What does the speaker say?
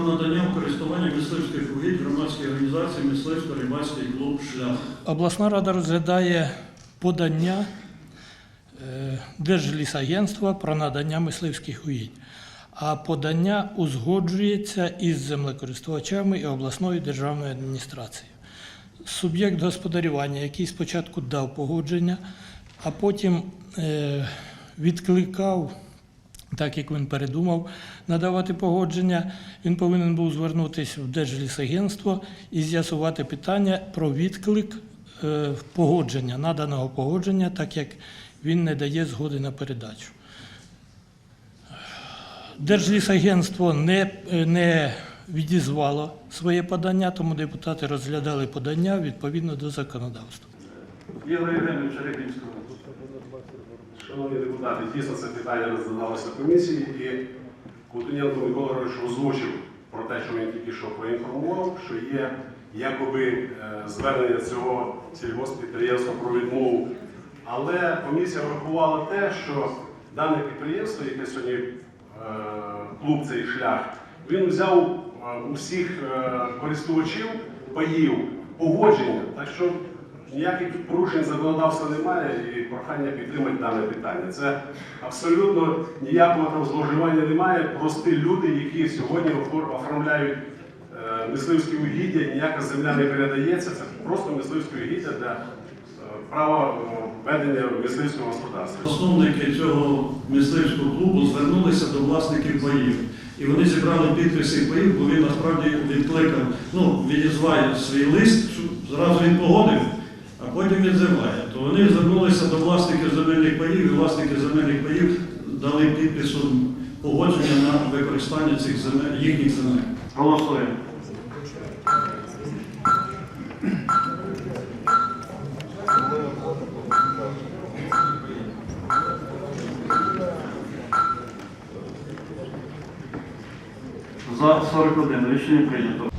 про надання у користування мисливських угідь громадській організації Мисливсько-рибальський клуб Шлях. Обласна рада розглядає подання е, Держлісагентства про надання мисливських угідь. А подання узгоджується із землекористувачами і обласною державною адміністрацією. Суб'єкт господарювання, який спочатку дав погодження, а потім е, відкликав, так як він передумав, надавати погодження, він повинен був звернутися в Держлісагентство і з'ясувати питання про відклик е, погодження, наданого погодження, так як він не дає згоди на передачу. Держлісагентство не, не відізвало своє подання, тому депутати розглядали подання відповідно до законодавства. Ігор Євгенович Рибінського. Шановні депутати, дійсно це питання розглядалося в комісії, і Кутуненко Микола Григорович озвучив про те, що він тільки що проінформував, що є якоби е, звернення цього сільгоспідприємства про відмову. Але комісія врахувала те, що дане підприємство, яке сьогодні е, клуб цей шлях, він взяв е, усіх користувачів паїв погодження. Так що ніяких порушень законодавства немає і прохання підтримати дане питання. Це абсолютно ніякого там зловживання немає. Прості люди, які сьогодні оформляють е, мисливські угіддя, ніяка земля не передається. Це просто мисливське угіддя для е, права е, ведення мисливського господарства. Основники цього мисливського клубу звернулися до власників паїв. І вони зібрали підписи паїв, бо він насправді відкликав, ну, відізває свій лист, зразу він погодив, а потім відзиває. То вони звернулися до власників земельних паїв, і власники земельних паїв дали підписом погодження на використання цих земель, їхніх земель. Голосуємо. За 41 рішення прийнято.